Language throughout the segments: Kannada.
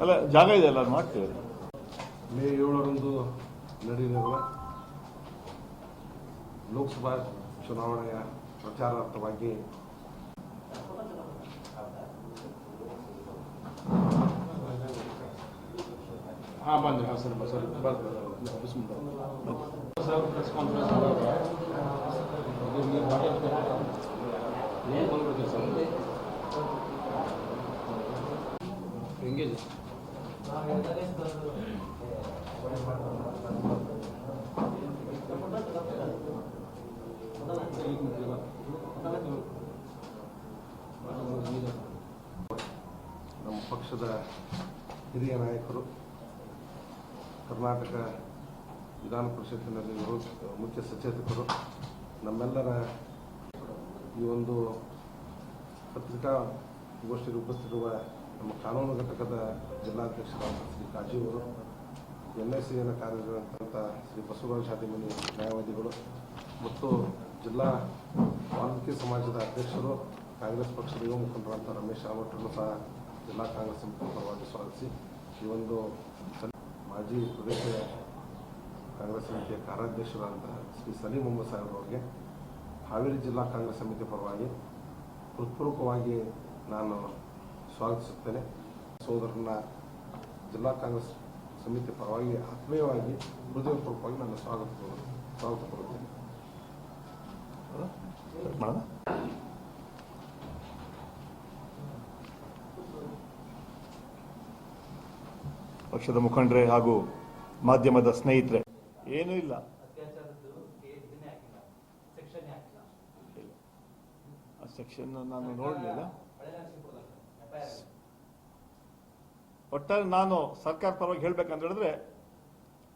ಅಲ್ಲ ಜಾಗ ಇದೆ ಅಲ್ಲ ಮಾಡ್ತೇವೆ. ಮೇ ಏಳರಂದು ನಡೆಯಲಿರುವ ಲೋಕಸಭಾ ಚುನಾವಣೆಯ ಪ್ರಚಾರಾರ್ಥವಾಗಿ ಹಾಂ ಬಂದ್ರಿ. ಹಾಂ ಸರ್ ಸರ್. ಬರ್ತಾರೆ ಸರ್ ಪ್ರೆಸ್ ಕಾನ್ಫರೆನ್ಸ್ ನೀವು ಬಂದ್ಬಿಡ್ತೀವಿ ಸರ್? ಎಂಗೇಜ್ ನಮ್ಮ ಪಕ್ಷದ ಹಿರಿಯ ನಾಯಕರು ಕರ್ನಾಟಕ ವಿಧಾನ ಪರಿಷತ್ತಿನಲ್ಲಿ ಮುಖ್ಯ ಸಚೇತಕರು, ನಮ್ಮೆಲ್ಲರ ಈ ಒಂದು ಪತ್ರಿಕಾ ಗೋಷ್ಠಿಗೆ ಉಪಸ್ಥಿತಿರುವ ನಮ್ಮ ಕಾನೂನು ಘಟಕದ ಜಿಲ್ಲಾಧ್ಯಕ್ಷರಾದ ಶ್ರೀ ಕಾಜಿಯವರು ಎನ್ ಎಸ್ ಸಿನ ಕಾರ್ಯನಿರ್ವಹಿಸಿದಂಥ ಶ್ರೀ ಬಸವರಾಜ ಹಾದಿಮನಿ ನ್ಯಾಯವಾದಿಗಳು ಮತ್ತು ಜಿಲ್ಲಾ ವಾಲ್ಮೀಕಿ ಸಮಾಜದ ಅಧ್ಯಕ್ಷರು, ಕಾಂಗ್ರೆಸ್ ಪಕ್ಷದ ಯುವ ಮುಖಂಡರಂಥ ರಮೇಶ್ ಆಮಟ್ರನ್ನು ಸಹ ಜಿಲ್ಲಾ ಕಾಂಗ್ರೆಸ್ ಪರವಾಗಿ ಸ್ವಾಗತಿಸಿ. ಈ ಒಂದು ಮಾಜಿ ಪ್ರದೇಶ ಕಾಂಗ್ರೆಸ್ ಸಮಿತಿಯ ಕಾರ್ಯಾಧ್ಯಕ್ಷರಾದಂತಹ ಶ್ರೀ ಸಲೀಂ ಮೊಹಮ್ಮದ್ ಸಾಹೇಬ್ ಅವರಿಗೆ, ಹಾವೇರಿ ಜಿಲ್ಲಾ ಕಾಂಗ್ರೆಸ್ ಸಮಿತಿ ಪರವಾಗಿ ಹೃತ್ಪೂರ್ವಕವಾಗಿ ನಾನು ಸ್ವಾಗತಿಸುತ್ತೇನೆ. ಸೋದರನ ಜಿಲ್ಲಾ ಕಾಂಗ್ರೆಸ್ ಸಮಿತಿ ಪರವಾಗಿ ಆತ್ಮೀಯವಾಗಿ ಹೃದಯಪೂರ್ವಕವಾಗಿ ನನ್ನ ಸ್ವಾಗತ ಸ್ವಾಗತ ಕೊಡುತ್ತೇನೆ ಪಕ್ಷದ ಮುಖಂಡರೇ ಹಾಗೂ ಮಾಧ್ಯಮದ ಸ್ನೇಹಿತರೆ ಏನೂ ಇಲ್ಲ. ಆ ಸೆಕ್ಷನ್ ನಾನು ನೋಡಲಿಲ್ಲ. ಒಟ್ಟಾರೆ ನಾನು ಸರ್ಕಾರ ಪರವಾಗಿ ಹೇಳ್ಬೇಕಂತ ಹೇಳಿದ್ರೆ,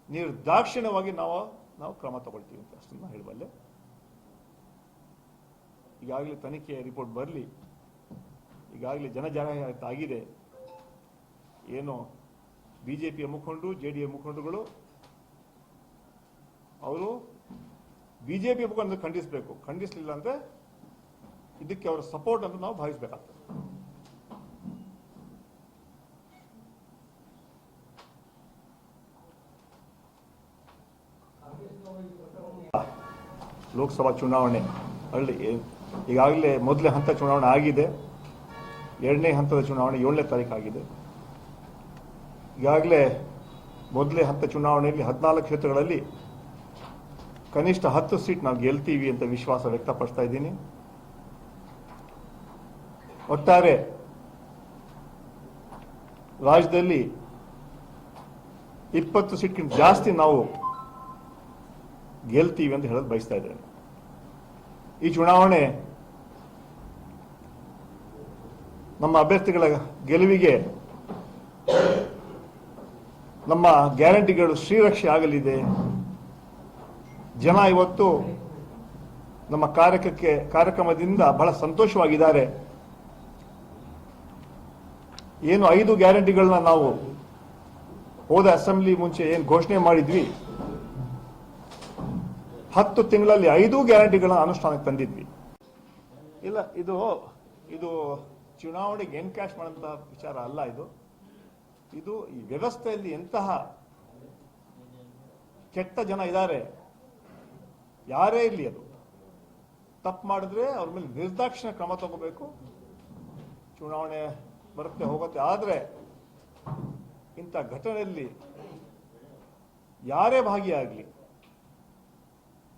ನಿರ್ದಾಕ್ಷಿಣ್ಯವಾಗಿ ನಾವು ನಾವು ಕ್ರಮ ತಗೊಳ್ತೀವಿ ಅಂತ ಅಷ್ಟನ್ನ ಹೇಳಬಲ್ಲೆ. ಈಗಾಗಲೇ ತನಿಖೆ ರಿಪೋರ್ಟ್ ಬರಲಿ, ಈಗಾಗಲೇ ಜನಜಾಹೀರಾತು ಆಗಿದೆ. ಏನು ಬಿಜೆಪಿಯ ಮುಖಂಡರು ಜೆ ಡಿ ಎ ಮುಖಂಡರುಗಳು, ಅವರು ಬಿಜೆಪಿ ಮುಖಂಡ ಖಂಡಿಸಬೇಕು. ಖಂಡಿಸಲಿಲ್ಲ ಅಂದ್ರೆ ಇದಕ್ಕೆ ಅವರ ಸಪೋರ್ಟ್ ಅಂತ ನಾವು ಭಾವಿಸಬೇಕಾಗ್ತದೆ. ಲೋಕಸಭಾ ಚುನಾವಣೆ. ಅಲ್ಲಿ ಈಗಾಗಲೇ ಮೊದಲೇ ಹಂತ ಚುನಾವಣೆ ಆಗಿದೆ. ಎರಡನೇ ಹಂತದ ಚುನಾವಣೆ ಏಳನೇ ತಾರೀಕು ಆಗಿದೆ. ಈಗಾಗಲೇ ಮೊದಲೇ ಹಂತ ಚುನಾವಣೆಯಲ್ಲಿ ಹದಿನಾಲ್ಕು ಕ್ಷೇತ್ರಗಳಲ್ಲಿ ಕನಿಷ್ಠ ಹತ್ತು ಸೀಟ್ ನಾವು ಗೆಲ್ತೀವಿ ಅಂತ ವಿಶ್ವಾಸ ವ್ಯಕ್ತಪಡಿಸ್ತಾ ಇದ್ದೀನಿ. ಒಟ್ಟಾರೆ ರಾಜ್ಯದಲ್ಲಿ ಇಪ್ಪತ್ತು ಸೀಟ್ಗಿಂತ ಜಾಸ್ತಿ ನಾವು ಗೆಲ್ತೀವಿ ಅಂತ ಹೇಳೋದು ಬಯಸ್ತಾ ಇದ್ದೇನೆ. ಈ ಚುನಾವಣೆ ನಮ್ಮ ಅಭ್ಯರ್ಥಿಗಳ ಗೆಲುವಿಗೆ ನಮ್ಮ ಗ್ಯಾರಂಟಿಗಳು ಶ್ರೀರಕ್ಷೆ ಆಗಲಿದೆ. ಜನ ಇವತ್ತು ನಮ್ಮ ಕಾರ್ಯಕ್ಕೆ, ಕಾರ್ಯಕ್ರಮದಿಂದ ಬಹಳ ಸಂತೋಷವಾಗಿದ್ದಾರೆ. ಏನು ಐದು ಗ್ಯಾರಂಟಿಗಳನ್ನ ನಾವು ಹೋದ ಅಸೆಂಬ್ಲಿ ಮುಂಚೆ ಏನು ಘೋಷಣೆ ಮಾಡಿದ್ವಿ? ಹತ್ತು ತಿಂಗಳಲ್ಲಿ ಐದು ಗ್ಯಾರಂಟಿಗಳ ಅನುಷ್ಠಾನಕ್ಕೆ ತಂದಿದ್ವಿ. ಇಲ್ಲ, ಇದು ಇದು ಚುನಾವಣೆಗೆ ಎನ್ಕ್ಯಾಶ್ ಮಾಡುವಂತಹ ವಿಚಾರ ಅಲ್ಲ ಇದು. ಇದು ಈ ವ್ಯವಸ್ಥೆಯಲ್ಲಿ ಎಂತಹ ಕೆಟ್ಟ ಜನ ಇದ್ದಾರೆ, ಯಾರೇ ಇರಲಿ ಅದು. ತಪ್ಪು ಮಾಡಿದ್ರೆ ಅವ್ರ ಮೇಲೆ ನಿರ್ದಾಕ್ಷಿಣ್ಯ ಕ್ರಮ ತಗೋಬೇಕು. ಚುನಾವಣೆ ಬರುತ್ತೆ, ಹೋಗುತ್ತೆ. ಆದರೆ ಇಂಥ ಘಟನೆಯಲ್ಲಿ ಯಾರೇ ಭಾಗಿಯಾಗಲಿ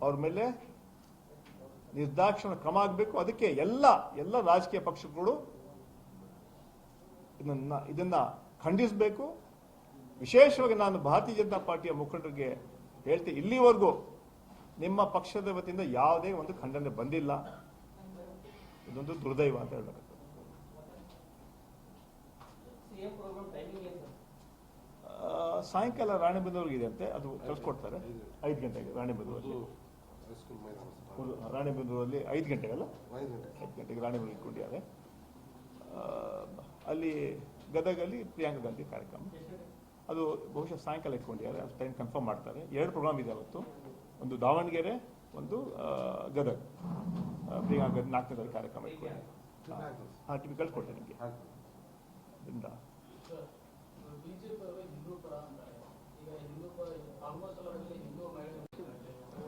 ಅವ್ರ ಮೇಲೆ ನಿರ್ದಾಕ್ಷಿಣ ಕ್ರಮ ಆಗಬೇಕು. ಅದಕ್ಕೆ ಎಲ್ಲ ಎಲ್ಲ ರಾಜಕೀಯ ಪಕ್ಷಗಳು ಇದನ್ನ ಇದನ್ನ ಖಂಡಿಸಬೇಕು. ವಿಶೇಷವಾಗಿ ನಾನು ಭಾರತೀಯ ಜನತಾ ಪಾರ್ಟಿಯ ಮುಖಂಡರಿಗೆ ಹೇಳ್ತೀನಿ ಇಲ್ಲಿವರೆಗೂ ನಿಮ್ಮ ಪಕ್ಷದ ವತಿಯಿಂದ ಯಾವುದೇ ಒಂದು ಖಂಡನೆ ಬಂದಿಲ್ಲ. ಇದೊಂದು ದುರ್ದೈವ ಅಂತ ಹೇಳಬೇಕು. ಸಾಯಂಕಾಲ ರಾಣಿಬೆನ್ನೂರಿಗೆ ಇದೆ ಅಂತೆ ಅದು ಕಳ್ಸಿಕೊಡ್ತಾರೆ. ಐದು ಗಂಟೆಗೆ ರಾಣಿಬೆನ್ನೂರಲ್ಲಿ ಹೈಸ್ಕೂಲ್ ಸ್ಕೂಲ್ ಐದು ಗಂಟೆಗೆ ಅಲ್ಲ ಐದು ಗಂಟೆಗೆ ರಾಣೆಬೆನ್ನೂರು ಇಟ್ಕೊಂಡಿದ್ದಾರೆ ಅಲ್ಲಿ ಗದಗಲ್ಲಿ ಪ್ರಿಯಾಂಕಾ ಗಾಂಧಿ ಕಾರ್ಯಕ್ರಮ. ಅದು ಬಹುಶಃ ಸಾಯಂಕಾಲ ಇಟ್ಕೊಂಡಿದ್ದಾರೆ ಅದು ಟೈಮ್ ಕನ್ಫರ್ಮ್ ಮಾಡ್ತಾರೆ. ಎರಡು ಪ್ರೋಗ್ರಾಮ್ ಇದೆ ಅವತ್ತು. ಒಂದು ದಾವಣಗೆರೆ ಒಂದು ಗದಗ. ಪ್ರಿಯಾಂಕ ಗಾಂಧಿ ನಾಲ್ಕನೇ ತಾರೀಕು ಕಾರ್ಯಕ್ರಮ ಇಟ್ಕೊಂಡಿದ್ದಾರೆ. ಹಾಂ ಟಿವಿ ಕಳ್ಸಿಕೊಟ್ಟೆ ನಿಮಗೆ. ಅದರಿಂದ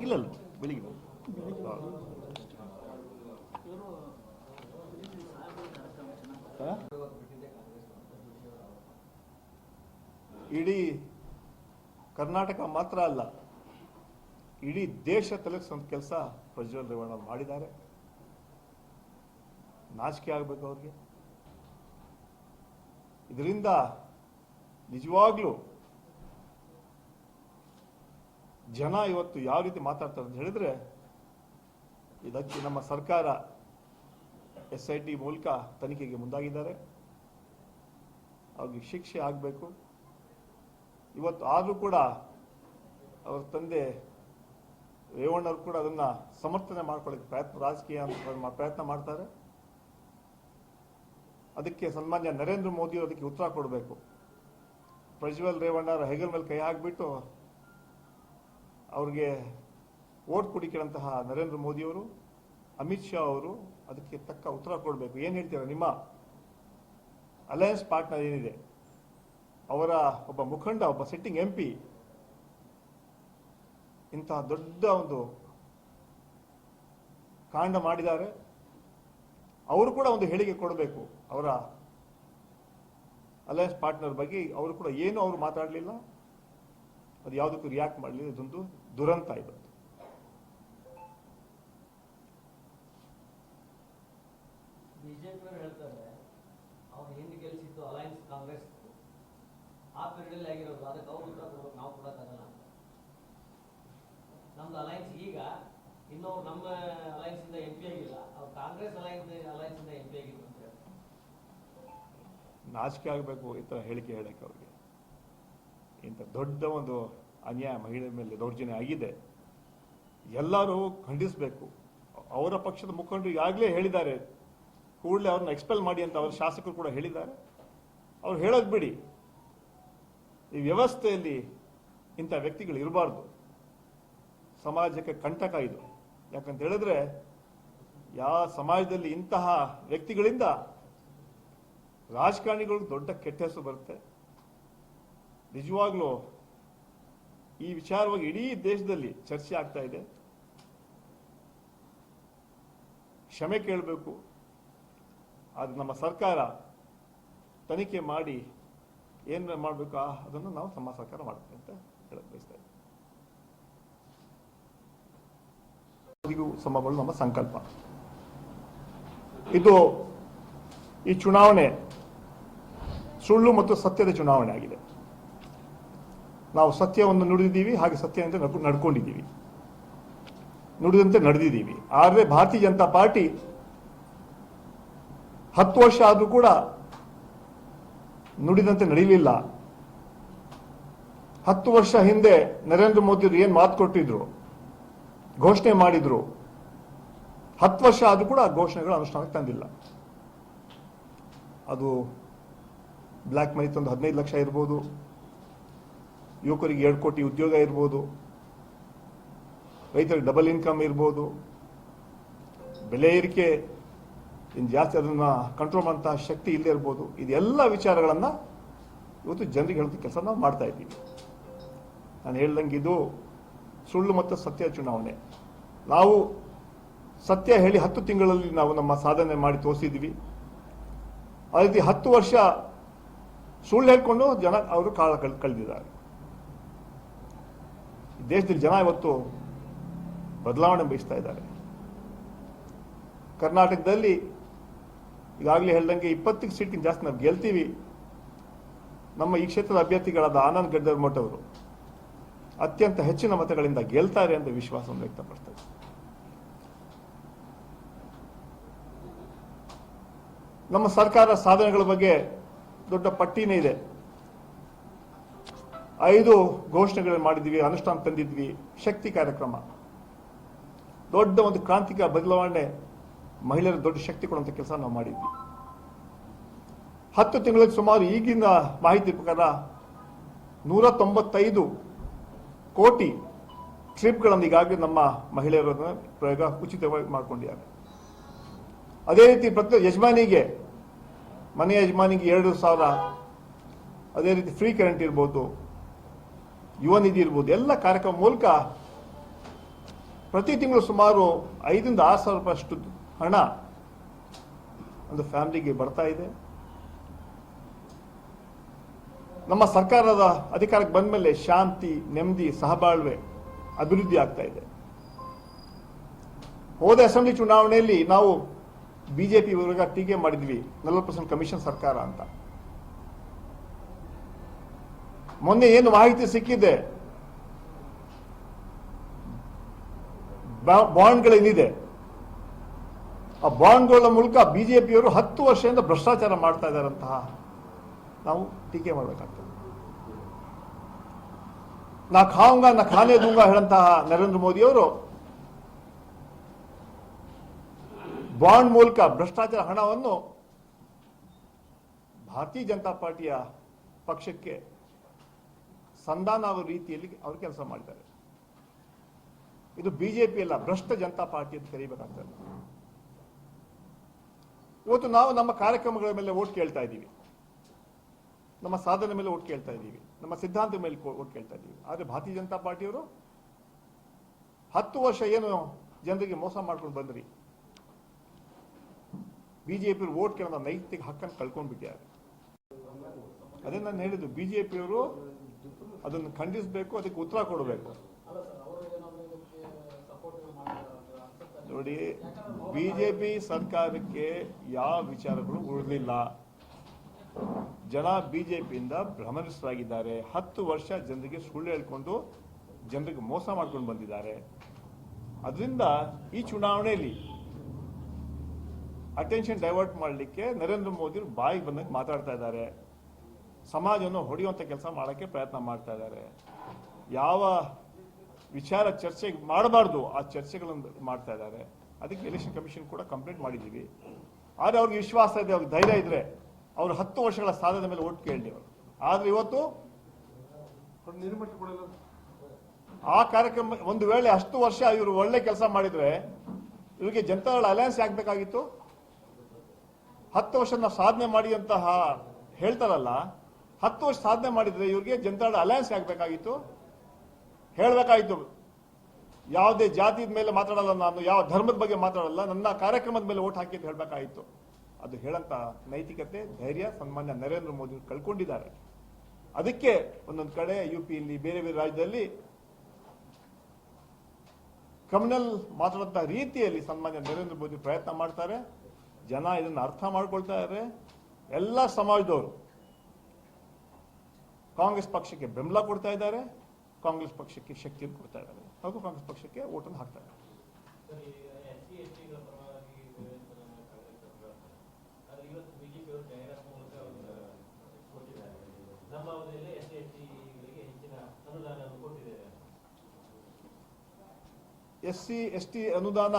ಇಲ್ಲ ಬೆಳಿಗ್ಗೆ. ಇಡೀ ಕರ್ನಾಟಕ ಮಾತ್ರ ಅಲ್ಲ, ಇಡೀ ದೇಶ ತಲುಪಿಸುವಂತ ಕೆಲಸ ಪ್ರಜ್ವಲ್ ರೇವಣ್ಣ ಮಾಡಿದ್ದಾರೆ. ನಾಚಿಕೆ ಆಗಬೇಕು ಅವ್ರಿಗೆ. ಇದರಿಂದ ನಿಜವಾಗ್ಲೂ ಜನ ಇವತ್ತು ಯಾವ ರೀತಿ ಮಾತಾಡ್ತಾರೆ ಅಂತ ಹೇಳಿದ್ರೆ, ಇದಕ್ಕೆ ನಮ್ಮ ಸರ್ಕಾರ ಎಸ್ ಐ ಟಿ ಮೂಲಕ ತನಿಖೆಗೆ ಮುಂದಾಗಿದ್ದಾರೆ. ಅವ್ರಿಗೆ ಶಿಕ್ಷೆ ಆಗಬೇಕು. ಇವತ್ತು ಆದರೂ ಕೂಡ ಅವ್ರ ತಂದೆ ರೇವಣ್ಣರು ಕೂಡ ಅದನ್ನು ಸಮರ್ಥನೆ ಮಾಡ್ಕೊಳ್ಳೋಕೆ ಪ್ರಯತ್ನ, ರಾಜಕೀಯ ಅಂತ ಪ್ರಯತ್ನ ಮಾಡ್ತಾರೆ. ಅದಕ್ಕೆ ಸನ್ಮಾನ್ಯ ನರೇಂದ್ರ ಮೋದಿ ಅವರು ಅದಕ್ಕೆ ಉತ್ತರ ಕೊಡಬೇಕು. ಪ್ರಜ್ವಲ್ ರೇವಣ್ಣರ ಹೆಗಲ್ ಮೇಲೆ ಕೈ ಹಾಕ್ಬಿಟ್ಟು ಅವ್ರಿಗೆ ಓಟ್ ಕುಡಿಕಿರಂತಹ ನರೇಂದ್ರ ಮೋದಿಯವರು, ಅಮಿತ್ ಶಾ ಅವರು ಅದಕ್ಕೆ ತಕ್ಕ ಉತ್ತರ ಕೊಡಬೇಕು. ಏನು ಹೇಳ್ತೀರಾ ನಿಮ್ಮ ಅಲಯನ್ಸ್ ಪಾರ್ಟ್ನರ್ ಏನಿದೆ? ಅವರ ಒಬ್ಬ ಮುಖಂಡ, ಒಬ್ಬ ಸಿಟ್ಟಿಂಗ್ ಎಂ ಪಿ ಇಂತಹ ದೊಡ್ಡ ಒಂದು ಕಾಂಡ ಮಾಡಿದ್ದಾರೆ. ಅವರು ಕೂಡ ಒಂದು ಹೇಳಿಕೆ ಕೊಡಬೇಕು ಅವರ ಅಲಯನ್ಸ್ ಪಾರ್ಟ್ನರ್ ಬಗ್ಗೆ. ಅವರು ಕೂಡ ಏನು, ಅವರು ಮಾತಾಡಲಿಲ್ಲ. ಅದು ಯಾವುದಕ್ಕೂ ರಿಯಾಕ್ಟ್ ಮಾಡಲಿಲ್ಲ. ಇದೊಂದು ದುರಂತ ಇದು. ನಮ್ದು ಅಲೈನ್ಸ್ ಈಗ ಇನ್ನು ನಮ್ಮ ಅಲೈನ್ಸ್ ಇಂದ ಎಂ ಪಿ ಆಗಿಲ್ಲ ಅವ್ರು ಕಾಂಗ್ರೆಸ್ ಅಲೈನ್ಸ್ ಅಲೈನ್ಸ್ ಇಂದ ಎಂ ಪಿ ಆಗಿದ್ರು ಅಂತ ನಾಚಿಕೆ ಆಗಬೇಕು ಈ ಥರ ಹೇಳಿಕೆ ಹೇಳಕ್ಕೆ ಅವ್ರಿಗೆ. ಇಂಥ ದೊಡ್ಡ ಒಂದು ಅನ್ಯಾಯ ಮಹಿಳೆ ಮೇಲೆ ದೌರ್ಜನ್ಯ ಆಗಿದೆ, ಎಲ್ಲರೂ ಖಂಡಿಸಬೇಕು. ಅವರ ಪಕ್ಷದ ಮುಖಂಡರು ಈಗಾಗಲೇ ಹೇಳಿದ್ದಾರೆ, ಕೂಡಲೇ ಅವ್ರನ್ನ ಎಕ್ಸ್ಪೆಲ್ ಮಾಡಿ ಅಂತ ಅವರ ಶಾಸಕರು ಕೂಡ ಹೇಳಿದ್ದಾರೆ. ಅವ್ರು ಹೇಳೋದು ಬಿಡಿ, ಈ ವ್ಯವಸ್ಥೆಯಲ್ಲಿ ಇಂಥ ವ್ಯಕ್ತಿಗಳು ಇರಬಾರ್ದು. ಸಮಾಜಕ್ಕೆ ಕಂಟಕ ಇದು. ಯಾಕಂತ ಹೇಳಿದ್ರೆ ಯಾವ ಸಮಾಜದಲ್ಲಿ ಇಂತಹ ವ್ಯಕ್ತಿಗಳಿಂದ ರಾಜಕಾರಣಿಗಳಿಗೆ ದೊಡ್ಡ ಕೆಟ್ಟ ಹೆಸರು ಬರುತ್ತೆ. ನಿಜವಾಗ್ಲೂ ಈ ವಿಚಾರವಾಗಿ ಇಡೀ ದೇಶದಲ್ಲಿ ಚರ್ಚೆ ಆಗ್ತಾ ಇದೆ. ಕ್ಷಮೆ ಕೇಳಬೇಕು. ಅದು ನಮ್ಮ ಸರ್ಕಾರ ತನಿಖೆ ಮಾಡಿ ಏನು ಮಾಡಬೇಕು ಅದನ್ನು ನಾವು ನಮ್ಮ ಸರ್ಕಾರ ಮಾಡುತ್ತೆ ಅಂತ ಹೇಳಕ್ ಬಯಸ್ತಾ ಇದ್ದೀವಿ ಸಮಗಳು ನಮ್ಮ ಸಂಕಲ್ಪ. ಇದು ಈ ಚುನಾವಣೆ ಸುಳ್ಳು ಮತ್ತು ಸತ್ಯದ ಚುನಾವಣೆ ಆಗಿದೆ. ನಾವು ಸತ್ಯವನ್ನು ನುಡಿದಿದ್ದೀವಿ, ಹಾಗೆ ಸತ್ಯದಂತೆ ನಡ್ಕೊ- ನಡ್ಕೊಂಡಿದ್ದೀವಿ. ನುಡಿದಂತೆ ನಡೆದಿದ್ದೀವಿ. ಆದರೆ ಭಾರತೀಯ ಜನತಾ ಪಾರ್ಟಿ ಹತ್ತು ವರ್ಷ ಆದರೂ ಕೂಡ ನುಡಿದಂತೆ ನಡೀಲಿಲ್ಲ. ಹತ್ತು ವರ್ಷ ಹಿಂದೆ ನರೇಂದ್ರ ಮೋದಿ ಏನು ಏನ್ ಮಾತು ಕೊಟ್ಟಿದ್ರು, ಘೋಷಣೆ ಮಾಡಿದ್ರು, ಹತ್ತು ವರ್ಷ ಆದರೂ ಕೂಡ ಆ ಘೋಷಣೆಗಳು ಅನುಷ್ಠಾನಕ್ಕೆ ತಂದಿಲ್ಲ. ಅದು ಬ್ಲ್ಯಾಕ್ ಮನಿ ತಂದು ಹದಿನೈದು ಲಕ್ಷ ಇರ್ಬೋದು. ಯುವಕರಿಗೆ ಎರಡು ಕೋಟಿ ಉದ್ಯೋಗ ಇರ್ಬೋದು, ರೈತರಿಗೆ ಡಬಲ್ ಇನ್ಕಮ್ ಇರ್ಬೋದು, ಬೆಲೆ ಏರಿಕೆ ಇನ್ನು ಜಾಸ್ತಿ ಅದನ್ನ ಕಂಟ್ರೋಲ್ ಮಾಡುವಂತಹ ಶಕ್ತಿ ಇಲ್ಲದೆ ಇರ್ಬೋದು, ಇದೆಲ್ಲ ವಿಚಾರಗಳನ್ನು ಇವತ್ತು ಜನರಿಗೆ ಹೇಳೋದು ಕೆಲಸ ನಾವು ಮಾಡ್ತಾ ಇದ್ದೀವಿ. ನಾನು ಹೇಳ್ದಂಗೆ ಇದು ಸುಳ್ಳು ಮತ್ತು ಸತ್ಯ ಚುನಾವಣೆ. ನಾವು ಸತ್ಯ ಹೇಳಿ ಹತ್ತು ತಿಂಗಳಲ್ಲಿ ನಾವು ನಮ್ಮ ಸಾಧನೆ ಮಾಡಿ ತೋರಿಸಿದ್ವಿ ಅದೇ ರೀತಿ ಹತ್ತು ವರ್ಷ ಸುಳ್ಳು ಹೇಳ್ಕೊಂಡು ಜನ ಅವರು ಕಾಲ ಕಳ್, ಕಳೆದಿದ್ದಾರೆ. ದೇಶದಲ್ಲಿ ಜನ ಇವತ್ತು ಬದಲಾವಣೆ ಬಯಸ್ತಾ ಇದ್ದಾರೆ. ಕರ್ನಾಟಕದಲ್ಲಿ ಈಗಾಗಲೇ ಹೇಳ್ದಂಗೆ ಇಪ್ಪತ್ತಕ್ಕೆ ಸೀಟಿಂಗ್ ಜಾಸ್ತಿ ನಾವು ಗೆಲ್ತೀವಿ. ನಮ್ಮ ಈ ಕ್ಷೇತ್ರದ ಅಭ್ಯರ್ಥಿಗಳಾದ ಆನಂದ್ ಗಡ್ಡರ್ ಮಠ ಅವರು ಅತ್ಯಂತ ಹೆಚ್ಚಿನ ಮತಗಳಿಂದ ಗೆಲ್ತಾರೆ ಅಂತ ವಿಶ್ವಾಸವನ್ನು ವ್ಯಕ್ತಪಡಿಸ್ತಾರೆ ನಮ್ಮ ಸರ್ಕಾರ ಸಾಧನೆಗಳ ಬಗ್ಗೆ ದೊಡ್ಡ ಪಟ್ಟಿನೇ ಇದೆ. ಐದು ಘೋಷಣೆಗಳನ್ನು ಮಾಡಿದ್ವಿ, ಅನುಷ್ಠಾನ ತಂದಿದ್ವಿ, ಶಕ್ತಿ ಕಾರ್ಯಕ್ರಮ. ದೊಡ್ಡ ಒಂದು ಕ್ರಾಂತಿಕ ಬದಲಾವಣೆ ಮಹಿಳೆಯರ ದೊಡ್ಡ ಶಕ್ತಿ ಕೊಡುವಂತ ಕೆಲಸ ನಾವು ಮಾಡಿದ್ವಿ. ಹತ್ತು ತಿಂಗಳಿಗೆ ಸುಮಾರು ಈಗಿನ ಮಾಹಿತಿ ಪ್ರಕಾರ ನೂರ ತೊಂಬತ್ತೈದು ಕೋಟಿ ಟ್ರಿಪ್ಗಳನ್ನು ಈಗಾಗಲೇ ನಮ್ಮ ಮಹಿಳೆಯರ ಪ್ರಯೋಗ ಉಚಿತವಾಗಿ ಮಾಡ್ಕೊಂಡಿದ್ದಾರೆ. ಅದೇ ರೀತಿ ಪ್ರತಿ ಯಜಮಾನಿಗೆ, ಮನೆ ಯಜಮಾನಿಗೆ ಎರಡು ಸಾವಿರ, ಅದೇ ರೀತಿ ಫ್ರೀ ಕರೆಂಟ್ ಇರ್ಬೋದು. ಯುವ ನಿಧಿ ಇರ್ಬೋದು, ಎಲ್ಲ ಕಾರ್ಯಕ್ರಮ ಮೂಲಕ ಪ್ರತಿ ತಿಂಗಳು ಸುಮಾರು ಐದರಿಂದ ಆರು ಸಾವಿರ ರೂಪಾಯಿ ಅಷ್ಟು ಹಣ ಒಂದು ಫ್ಯಾಮಿಲಿಗೆ ಬರ್ತಾ ಇದೆ. ನಮ್ಮ ಸರ್ಕಾರದ ಅಧಿಕಾರಕ್ಕೆ ಬಂದ ಮೇಲೆ ಶಾಂತಿ, ನೆಮ್ಮದಿ, ಸಹಬಾಳ್ವೆ ಅಭಿವೃದ್ಧಿ ಆಗ್ತಾ ಇದೆ. ಹೋದ ಅಸೆಂಬ್ಲಿ ಚುನಾವಣೆಯಲ್ಲಿ ನಾವು ಬಿಜೆಪಿ ವಿರುದ್ಧ ಟೀಕೆ ಮಾಡಿದ್ವಿ, ನಲವತ್ತು ಪರ್ಸೆಂಟ್ ಕಮಿಷನ್ ಸರ್ಕಾರ ಅಂತ. ಮೊನ್ನೆ ಏನು ಮಾಹಿತಿ ಸಿಕ್ಕಿದೆ? ಬಾಂಡ್ಗಳೇನಿದೆ ಆ ಬಾಂಡ್ಗಳ ಮೂಲಕ ಬಿಜೆಪಿಯವರು ಹತ್ತು ವರ್ಷದಿಂದ ಭ್ರಷ್ಟಾಚಾರ ಮಾಡ್ತಾ ಇದ್ದಾರಂತಹ ನಾವು ಟೀಕೆ ಮಾಡಬೇಕಾಗ್ತದೆ. ನಾ ಖಾಂಗ, ನಾ ಖಾನೆ ದುಂಗ ಹೇಳಂತಹ ನರೇಂದ್ರ ಮೋದಿಯವರು ಬಾಂಡ್ ಮೂಲಕ ಭ್ರಷ್ಟಾಚಾರ ಹಣವನ್ನು ಭಾರತೀಯ ಜನತಾ ಪಾರ್ಟಿಯ ಪಕ್ಷಕ್ಕೆ ಸಂಧಾನ ಆಗೋ ರೀತಿಯಲ್ಲಿ ಅವರು ಕೆಲಸ ಮಾಡಿದ್ದಾರೆ ಇದು ಬಿಜೆಪಿ ಅಲ್ಲ, ಭ್ರಷ್ಟ ಜನತಾ ಪಾರ್ಟಿ ಅಂತ ಕರೀಬೇಕಾಗ್ತದೆ. ಇವತ್ತು ನಾವು ನಮ್ಮ ಕಾರ್ಯಕ್ರಮಗಳ ಮೇಲೆ ಓಟ್ ಕೇಳ್ತಾ ಇದ್ದೀವಿ. ನಮ್ಮ ಸಾಧನೆ ಮೇಲೆ ಓಟ್ ಕೇಳ್ತಾ ಇದ್ದೀವಿ. ನಮ್ಮ ಸಿದ್ಧಾಂತದ ಮೇಲೆ ಓಟ್ ಕೇಳ್ತಾ ಇದ್ದೀವಿ. ಆದರೆ ಭಾರತೀಯ ಜನತಾ ಪಾರ್ಟಿಯವರು ಹತ್ತು ವರ್ಷ ಏನು ಜನರಿಗೆ ಮೋಸ ಮಾಡ್ಕೊಂಡು ಬಂದ್ರಿ? ಬಿಜೆಪಿ ಓಟ್ ಕೇಳೋದ ನೈತಿಕ ಹಕ್ಕನ್ನು ಕಳ್ಕೊಂಡ್ಬಿಟ್ಟಿದ್ದಾರೆ ಅದೇ ನಾನು ಹೇಳಿದ್ದು ಬಿಜೆಪಿಯವರು ಅದನ್ನು ಖಂಡಿಸಬೇಕು ಅದಕ್ಕೆ ಉತ್ತರ ಕೊಡಬೇಕು. ನೋಡಿ ಬಿಜೆಪಿ ಸರ್ಕಾರಕ್ಕೆ ಯಾವ ವಿಚಾರಗಳು ಉಳಿದಿಲ್ಲ. ಜನ ಪಿಯಿಂದ ಭ್ರಮನಿತರಾಗಿದ್ದಾರೆ ಹತ್ತು ವರ್ಷ ಜನರಿಗೆ ಸುಳ್ಳು ಹೇಳ್ಕೊಂಡು ಜನರಿಗೆ ಮೋಸ ಮಾಡ್ಕೊಂಡು ಬಂದಿದ್ದಾರೆ. ಅದರಿಂದ ಈ ಚುನಾವಣೆಯಲ್ಲಿ ಅಟೆನ್ಷನ್ ಡೈವರ್ಟ್ ಮಾಡಲಿಕ್ಕೆ ನರೇಂದ್ರ ಮೋದಿ ಬಾಯಿಗೆ ಬಂದಂಗೆ ಮಾತಾಡ್ತಾ ಇದ್ದಾರೆ. ಸಮಾಜವನ್ನು ಹೊಡೆಯುವಂಥ ಕೆಲಸ ಮಾಡೋಕ್ಕೆ ಪ್ರಯತ್ನ ಮಾಡ್ತಾ ಇದ್ದಾರೆ. ಯಾವ ವಿಚಾರ ಚರ್ಚೆ ಮಾಡಬಾರ್ದು, ಆ ಚರ್ಚೆಗಳನ್ನು ಮಾಡ್ತಾ ಇದ್ದಾರೆ. ಅದಕ್ಕೆ ಎಲೆಕ್ಷನ್ ಕಮಿಷನ್ ಕೂಡ ಕಂಪ್ಲೇಂಟ್ ಮಾಡಿದ್ದೀವಿ. ಆದರೆ ಅವ್ರಿಗೆ ವಿಶ್ವಾಸ ಇದೆ, ಅವ್ರಿಗೆ ಧೈರ್ಯ ಇದ್ರೆ ಅವ್ರು ಹತ್ತು ವರ್ಷಗಳ ಸಾಧನೆ ಮೇಲೆ ಓಟ್ ಕೇಳಲಿ ಅವರು. ಆದರೆ ಇವತ್ತು ಆ ಕಾರ್ಯಕ್ರಮ ಒಂದು ವೇಳೆ ಅಷ್ಟು ವರ್ಷ ಇವರು ಒಳ್ಳೆ ಕೆಲಸ ಮಾಡಿದ್ರೆ ಇವರಿಗೆ ಜನತಾದಳ ಅಲಯನ್ಸ್ ಆಗ್ಬೇಕಾಗಿತ್ತು. ಹತ್ತು ವರ್ಷ ನಾವು ಸಾಧನೆ ಮಾಡಿದಂತಹ ಹೇಳ್ತಾರಲ್ಲ ಹತ್ತು ವರ್ಷ ಸಾಧನೆ ಮಾಡಿದ್ರೆ ಇವ್ರಿಗೆ ಜನತಾಡ ಅಲಯನ್ಸ್ ಆಗಬೇಕಾಗಿತ್ತು. ಹೇಳಬೇಕಾಗಿತ್ತು. ಯಾವುದೇ ಜಾತಿದ ಮೇಲೆ ಮಾತಾಡಲ್ಲ ನಾನು, ಯಾವ ಧರ್ಮದ ಬಗ್ಗೆ ಮಾತಾಡಲ್ಲ, ನನ್ನ ಕಾರ್ಯಕ್ರಮದ ಮೇಲೆ ಓಟ್ ಹಾಕಿ ಅಂತ ಹೇಳಬೇಕಾಗಿತ್ತು. ಅದು ಹೇಳಂತ ನೈತಿಕತೆ, ಧೈರ್ಯ, ಸನ್ಮಾನ್ಯ ನರೇಂದ್ರ ಮೋದಿ ಕಳ್ಕೊಂಡಿದ್ದಾರೆ. ಅದಕ್ಕೆ ಒಂದೊಂದು ಕಡೆ ಯು ಪಿಯಲ್ಲಿ ಬೇರೆ ಬೇರೆ ರಾಜ್ಯದಲ್ಲಿ ಕಮ್ಯುನಲ್ ಮಾತಾಡಂತ ರೀತಿಯಲ್ಲಿ ಸನ್ಮಾನ್ಯ ನರೇಂದ್ರ ಮೋದಿ ಪ್ರಯತ್ನ ಮಾಡ್ತಾರೆ. ಜನ ಇದನ್ನು ಅರ್ಥ ಮಾಡ್ಕೊಳ್ತಾ ಇದ್ದಾರೆ ಎಲ್ಲ ಸಮಾಜದವರು ಕಾಂಗ್ರೆಸ್ ಪಕ್ಷಕ್ಕೆ ಬೆಂಬಲ ಕೊಡ್ತಾ ಇದ್ದಾರೆ ಕಾಂಗ್ರೆಸ್ ಪಕ್ಷಕ್ಕೆ ಶಕ್ತಿಯನ್ನು ಕೊಡ್ತಾ ಇದ್ದಾರೆ. ಹಾಗೂ ಕಾಂಗ್ರೆಸ್ ಪಕ್ಷಕ್ಕೆ ಓಟನ್ನು ಹಾಕ್ತಾ ಇದ್ದಾರೆ. ಎಸ್ ಸಿ ಎಸ್ ಟಿ ಅನುದಾನ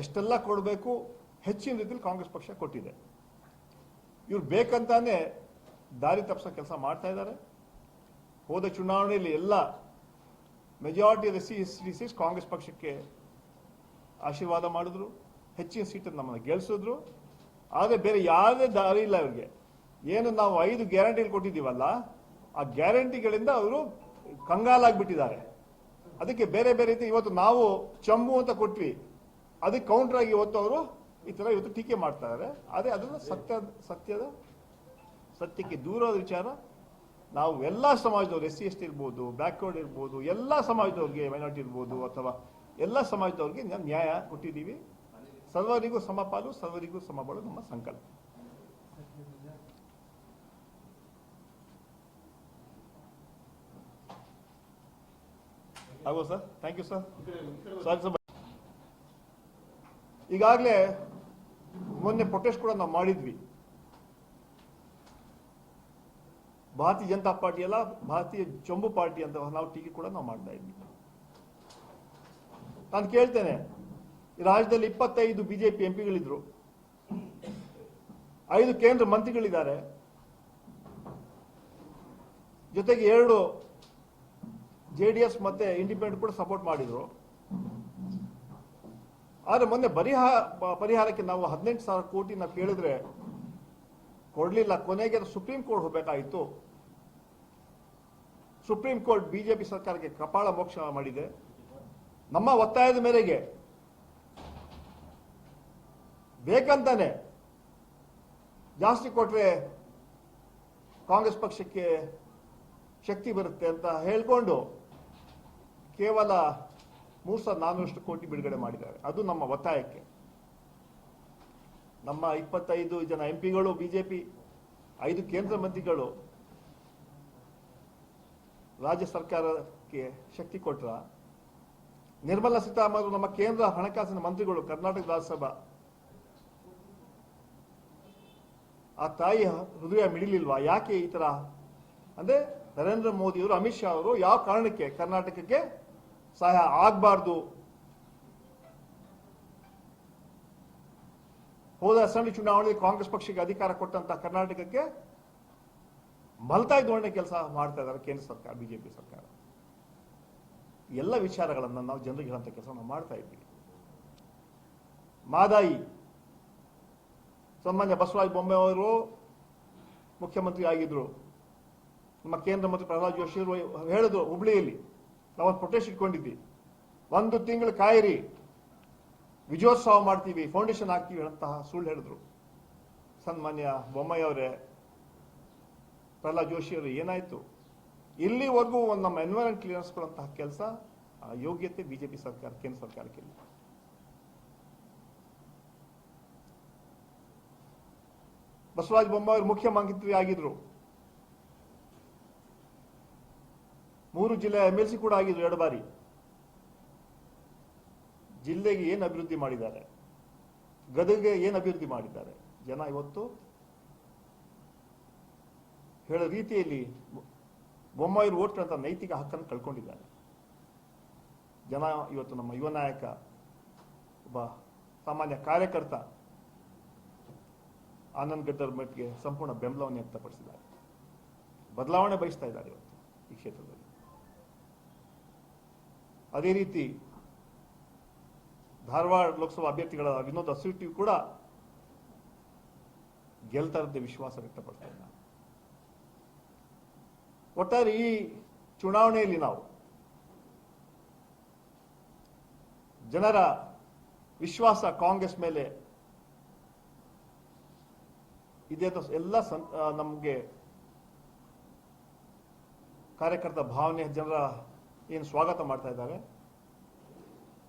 ಎಷ್ಟೆಲ್ಲ ಕೊಡಬೇಕು ಹೆಚ್ಚಿನ ರೀತಿಯಲ್ಲಿ ಕಾಂಗ್ರೆಸ್ ಪಕ್ಷ ಕೊಟ್ಟಿದೆ. ಇವ್ರು ಬೇಕಂತಾನೆ ದಾರಿ ತಪ್ಪಿಸೋ ಕೆಲಸ ಮಾಡ್ತಾ ಇದ್ದಾರೆ. ಹೋದ ಚುನಾವಣೆಯಲ್ಲಿ ಎಲ್ಲ majority of C S D seats Congress ಪಕ್ಷಕ್ಕೆ ಆಶೀರ್ವಾದ ಮಾಡಿದ್ರು, ಹೆಚ್ಚಿನ ಸೀಟನ್ನು ನಮ್ಮನ್ನು ಗೆಲ್ಲಿಸಿದ್ರು ಆದರೆ ಬೇರೆ ಯಾವುದೇ ದಾರಿ ಇಲ್ಲ ಅವ್ರಿಗೆ ಏನು ನಾವು ಐದು ಗ್ಯಾರಂಟಿಗಳು ಕೊಟ್ಟಿದ್ದೀವಲ್ಲ, ಆ ಗ್ಯಾರಂಟಿಗಳಿಂದ ಅವರು ಕಂಗಾಲಾಗ್ಬಿಟ್ಟಿದ್ದಾರೆ. ಅದಕ್ಕೆ ಬೇರೆ ಬೇರೆ ರೀತಿ ಇವತ್ತು ನಾವು ಚಂಬು ಅಂತ ಕೊಟ್ವಿ. ಅದಕ್ಕೆ ಕೌಂಟರ್ ಆಗಿ ಇವತ್ತು ಅವರು ಈ ಥರ ಇವತ್ತು ಟೀಕೆ ಮಾಡ್ತಾ ಇದ್ದಾರೆ. ಅದೇ ಅದನ್ನು ಸತ್ಯ ಸತ್ಯದ ಸತ್ಯಕ್ಕೆ ದೂರದ ವಿಚಾರ, ನಾವು ಎಲ್ಲ ಸಮಾಜದವ್ರು ಎಸ್ ಸಿ, ಎಸ್ ಟಿ ಇರ್ಬೋದು ಬ್ಯಾಕ್ವರ್ಡ್ ಇರ್ಬೋದು, ಎಲ್ಲ ಸಮಾಜದವ್ರಿಗೆ ಮೈನಾರಿಟಿ ಇರ್ಬೋದು ಅಥವಾ ಎಲ್ಲ ಸಮಾಜದವ್ರಿಗೆ ನ್ಯಾಯ ಕೊಟ್ಟಿದ್ದೀವಿ. ಸರ್ವರಿಗೂ ಸಮಪಾಲು ಸರ್ವರಿಗೂ ಸಮಬಾಳು ನಮ್ಮ ಸಂಕಲ್ಪ. ಆಗೋ sir? Thank you sir sorry sir ಈಗಾಗಲೇ ಮೊನ್ನೆ ಪ್ರೊಟೆಸ್ಟ್ ಕೂಡ ನಾವು ಮಾಡಿದ್ವಿ. ಭಾರತೀಯ ಜನತಾ ಪಾರ್ಟಿ ಅಲ್ಲ, ಭಾರತೀಯ ಚೊಂಬು ಪಾರ್ಟಿ ಅಂತ ನಾವು ಟೀಕೆ ಕೂಡ ನಾವು ಮಾಡ್ತಾ ಇದ್ವಿ ನಾನು ಕೇಳ್ತೇನೆ ರಾಜ್ಯದಲ್ಲಿ ಇಪ್ಪತ್ತೈದು ಬಿಜೆಪಿ ಎಂಪಿಗಳಿದ್ರು, ಐದು ಕೇಂದ್ರ ಮಂತ್ರಿಗಳಿದ್ದಾರೆ, ಜೊತೆಗೆ ಎರಡು ಜೆ ಡಿ ಎಸ್ ಮತ್ತೆ ಇಂಡಿಪೆಂಡೆಂಟ್ ಕೂಡ ಸಪೋರ್ಟ್ ಮಾಡಿದ್ರು. ಆದ್ರೆ ಮೊನ್ನೆ ಪರಿಹಾರ ಪರಿಹಾರಕ್ಕೆ ನಾವು ಹದಿನೆಂಟು ಸಾವಿರ ಕೋಟಿ ನಾವು ಕೇಳಿದ್ರೆ ಕೊಡ್ಲಿಲ್ಲ. ಕೊನೆಗೆ ಅದು ಸುಪ್ರೀಂ ಕೋರ್ಟ್ ಹೋಗಬೇಕಾಯಿತು. ಸುಪ್ರೀಂ ಕೋರ್ಟ್ ಬಿಜೆಪಿ ಸರ್ಕಾರಕ್ಕೆ ಕಪಾಳ ಮೋಕ್ಷ ಮಾಡಿದೆ. ನಮ್ಮ ಒತ್ತಾಯದ ಮೇರೆಗೆ ಬೇಕಂತಾನೆ ಜಾಸ್ತಿ ಕೊಟ್ರೆ ಕಾಂಗ್ರೆಸ್ ಪಕ್ಷಕ್ಕೆ ಶಕ್ತಿ ಬರುತ್ತೆ ಅಂತ ಹೇಳ್ಕೊಂಡು ಕೇವಲ ಮೂರು ಸಾವಿರದ ನಾನ್ನೂರಷ್ಟು ಕೋಟಿ ಬಿಡುಗಡೆ ಮಾಡಿದ್ದಾರೆ. ಅದು ನಮ್ಮ ಒತ್ತಾಯಕ್ಕೆ. ನಮ್ಮ ಇಪ್ಪತ್ತೈದು ಜನ ಎಂ ಪಿಗಳು ಬಿಜೆಪಿ, ಐದು ಕೇಂದ್ರ ಮಂತ್ರಿಗಳು ರಾಜ್ಯ ಸರ್ಕಾರಕ್ಕೆ ಶಕ್ತಿ ಕೊಟ್ರ. ನಿರ್ಮಲಾ ಸೀತಾರಾಮನ್ ನಮ್ಮ ಕೇಂದ್ರ ಹಣಕಾಸಿನ ಮಂತ್ರಿಗಳು, ಕರ್ನಾಟಕ ರಾಜ್ಯಸಭಾ. ಆ ತಾಯಿ ಹೃದಯ ಮಿಡಿಲಿಲ್ವಾ? ಯಾಕೆ ಈ ತರ? ಅಂದ್ರೆ ನರೇಂದ್ರ ಮೋದಿ ಅವರು ಅಮಿತ್ ಶಾ ಅವರು ಯಾವ ಕಾರಣಕ್ಕೆ ಕರ್ನಾಟಕಕ್ಕೆ ಸಹಾಯ ಆಗಬಾರ್ದು? ಹೋದ ಅಸೆಂಬ್ಲಿ ಚುನಾವಣೆಯಲ್ಲಿ ಕಾಂಗ್ರೆಸ್ ಪಕ್ಷಕ್ಕೆ ಅಧಿಕಾರ ಕೊಟ್ಟಂತ ಕರ್ನಾಟಕಕ್ಕೆ ಮಲ್ತಾಯಿ ಧೋರಣೆ ಕೆಲಸ ಮಾಡ್ತಾ ಇದ್ದಾರೆ ಕೇಂದ್ರ ಸರ್ಕಾರ, ಬಿಜೆಪಿ ಸರ್ಕಾರ. ಎಲ್ಲ ವಿಚಾರಗಳನ್ನು ನಾವು ಜನರಿಗೆ ಹೇಳಂತ ಕೆಲಸ ನಾವು ಮಾಡ್ತಾ ಇದ್ದೀವಿ. ಮಾದಾಯಿ, ಸನ್ಮಾನ್ಯ ಬಸವರಾಜ ಬೊಮ್ಮೆ ಅವರು ಮುಖ್ಯಮಂತ್ರಿ ಆಗಿದ್ರು. ನಮ್ಮ ಕೇಂದ್ರ ಮಂತ್ರಿ ಪ್ರಹ್ಲಾದ್ ಜೋಶಿ ಅವರು ಹೇಳಿದ್ರು, ಹುಬ್ಳಿಯಲ್ಲಿ ನಾವು ಪ್ರೊಟೆಸ್ಟ್ ಇಟ್ಕೊಂಡಿದ್ವಿ. ಒಂದು ತಿಂಗಳು ಕಾಯಿರಿ. ವಿಜಯೋತ್ಸವ ಮಾಡ್ತೀವಿ ಫೌಂಡೇಶನ್ ಹಾಕ್ತೀವಿ ಅಂತಹ ಸುಳ್ಳು ಹೇಳಿದ್ರು. ಸನ್ಮಾನ್ಯ ಬೊಮ್ಮಾಯಿ ಅವರೇ, ಪ್ರಹ್ಲಾದ್ ಜೋಶಿ ಅವರು, ಏನಾಯ್ತು? ಇಲ್ಲಿವರೆಗೂ ಒಂದು ನಮ್ಮ ಎನ್ವೈರನ್ಮೆಂಟ್ ಕ್ಲಿಯರೆನ್ಸ್ ಕೊಡುವಂತಹ ಕೆಲಸ ಯೋಗ್ಯತೆ ಬಿಜೆಪಿ ಸರ್ಕಾರ, ಕೇಂದ್ರ ಸರ್ಕಾರಕ್ಕೆ ಇಲ್ಲ. ಬಸವರಾಜ ಬೊಮ್ಮಾಯಿ ಮುಖ್ಯಮಂತ್ರಿ ಆಗಿದ್ರು. ಮೂರು ಜಿಲ್ಲೆ ಎಂ ಎಲ್ ಸಿ ಕೂಡ ಆಗಿದ್ರು ಎರಡು ಬಾರಿ. ಜಿಲ್ಲೆಗೆ ಏನು ಅಭಿವೃದ್ಧಿ ಮಾಡಿದ್ದಾರೆ? ಗದಗಿಗೆ ಏನು ಅಭಿವೃದ್ಧಿ ಮಾಡಿದ್ದಾರೆ? ಜನ ಇವತ್ತು ಹೇಳೋ ರೀತಿಯಲ್ಲಿ ಬೊಮ್ಮಾಯಿರು ಅಂತ ನೈತಿಕ ಹಕ್ಕನ್ನು ಕಳ್ಕೊಂಡಿದ್ದಾರೆ. ಜನ ಇವತ್ತು ನಮ್ಮ ಯುವ ನಾಯಕ, ಒಬ್ಬ ಸಾಮಾನ್ಯ ಕಾರ್ಯಕರ್ತ ಆನಂದ್ ಗದ್ದರ್ ಮಟ್ಗೆ ಸಂಪೂರ್ಣ ಬೆಂಬಲವನ್ನು ವ್ಯಕ್ತಪಡಿಸಿದ್ದಾರೆ. ಬದಲಾವಣೆ ಬಯಸ್ತಾ ಇದ್ದಾರೆ ಇವತ್ತು ಈ ಕ್ಷೇತ್ರದಲ್ಲಿ. ಅದೇ ರೀತಿ ಧಾರವಾಡ ಲೋಕಸಭಾ ಅಭ್ಯರ್ಥಿಗಳ ವಿನೋದ್ ಅಸೂಟಿ ಕೂಡ ಗೆಲ್ತಾರಂತೆ ವಿಶ್ವಾಸ ವ್ಯಕ್ತಪಡ್ತಾ ಇದ್ದಾರೆ. ಒಟ್ಟಾರೆ ಈ ಚುನಾವಣೆಯಲ್ಲಿ ನಾವು ಜನರ ವಿಶ್ವಾಸ ಕಾಂಗ್ರೆಸ್ ಮೇಲೆ ಇದೆ ಅಂತ ಎಲ್ಲ ನಮಗೆ ಕಾರ್ಯಕರ್ತ ಭಾವನೆ ಜನರ ಏನು ಸ್ವಾಗತ ಮಾಡ್ತಾ ಇದ್ದಾರೆ.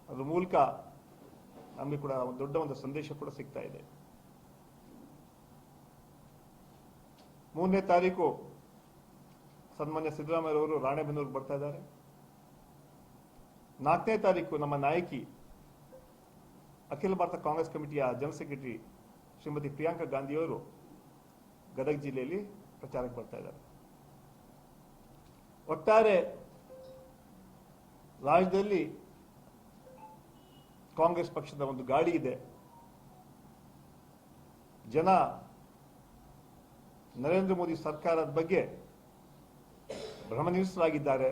ಅದ್ರ ಮೂಲಕ ನಮಗೆ ಕೂಡ ಒಂದು ದೊಡ್ಡ ಒಂದು ಸಂದೇಶ ಕೂಡ ಸಿಗ್ತಾ ಇದೆ. ಮೂರನೇ ತಾರೀಕು ಸನ್ಮಾನ್ಯ ಸಿದ್ದರಾಮಯ್ಯ ಅವರು ರಾಣೆಬೆನ್ನೂರು ಬರ್ತಾ ಇದ್ದಾರೆ. ನಾಲ್ಕನೇ ತಾರೀಕು ನಮ್ಮ ನಾಯಕಿ, ಅಖಿಲ ಭಾರತ ಕಾಂಗ್ರೆಸ್ ಕಮಿಟಿಯ ಜನರಲ್ ಸೆಕ್ರೆಟರಿ ಶ್ರೀಮತಿ ಪ್ರಿಯಾಂಕಾ ಗಾಂಧಿಯವರು ಗದಗ ಜಿಲ್ಲೆಯಲ್ಲಿ ಪ್ರಚಾರಕ್ಕೆ ಬರ್ತಾ ಇದ್ದಾರೆ. ಒಟ್ಟಾರೆ ರಾಜ್ಯದಲ್ಲಿ ಕಾಂಗ್ರೆಸ್ ಪಕ್ಷದ ಒಂದು ಗಾಳಿ ಇದೆ. ಜನ ನರೇಂದ್ರ ಮೋದಿ ಸರ್ಕಾರದ ಬಗ್ಗೆ ಭ್ರಮನಿರಸರಾಗಿದ್ದಾರೆ.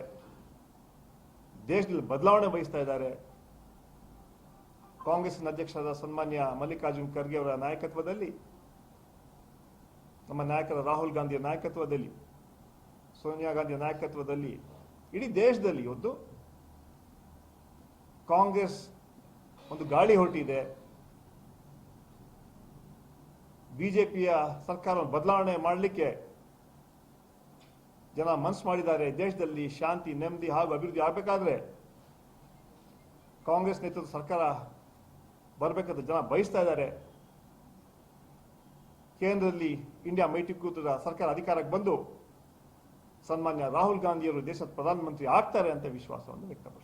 ದೇಶದಲ್ಲಿ ಬದಲಾವಣೆ ಬಯಸ್ತಾ ಇದ್ದಾರೆ. ಕಾಂಗ್ರೆಸ್ನ ಅಧ್ಯಕ್ಷರಾದ ಸನ್ಮಾನ್ಯ ಮಲ್ಲಿಕಾರ್ಜುನ್ ಖರ್ಗೆ ಅವರ ನಾಯಕತ್ವದಲ್ಲಿ, ನಮ್ಮ ನಾಯಕರ ರಾಹುಲ್ ಗಾಂಧಿಯ ನಾಯಕತ್ವದಲ್ಲಿ, ಸೋನಿಯಾ ಗಾಂಧಿಯ ನಾಯಕತ್ವದಲ್ಲಿ ಇಡೀ ದೇಶದಲ್ಲಿ ಇವತ್ತು ಕಾಂಗ್ರೆಸ್ ಒಂದು ಗಾಳಿ ಹೊರಟಿದೆ. ಬಿಜೆಪಿಯ ಸರ್ಕಾರವನ್ನು ಬದಲಾವಣೆ ಮಾಡಲಿಕ್ಕೆ ಜನ ಮನಸ್ಸು ಮಾಡಿದ್ದಾರೆ. ದೇಶದಲ್ಲಿ ಶಾಂತಿ, ನೆಮ್ಮದಿ ಹಾಗೂ ಅಭಿವೃದ್ಧಿ ಆಗಬೇಕಾದ್ರೆ ಕಾಂಗ್ರೆಸ್ ನೇತೃತ್ವದ ಸರ್ಕಾರ ಬರಬೇಕಂತ ಜನ ಬಯಸ್ತಾ ಇದ್ದಾರೆ. ಕೇಂದ್ರದಲ್ಲಿ ಇಂಡಿಯಾ ಮೈತ್ರಿಕೂಟದ ಸರ್ಕಾರ ಅಧಿಕಾರಕ್ಕೆ ಬಂದು ಸನ್ಮಾನ್ಯ ರಾಹುಲ್ ಗಾಂಧಿಯವರು ದೇಶದ ಪ್ರಧಾನಮಂತ್ರಿ ಆಗ್ತಾರೆ ಅಂತ ವಿಶ್ವಾಸವನ್ನು ವ್ಯಕ್ತಪಡಿಸ್ತಾರೆ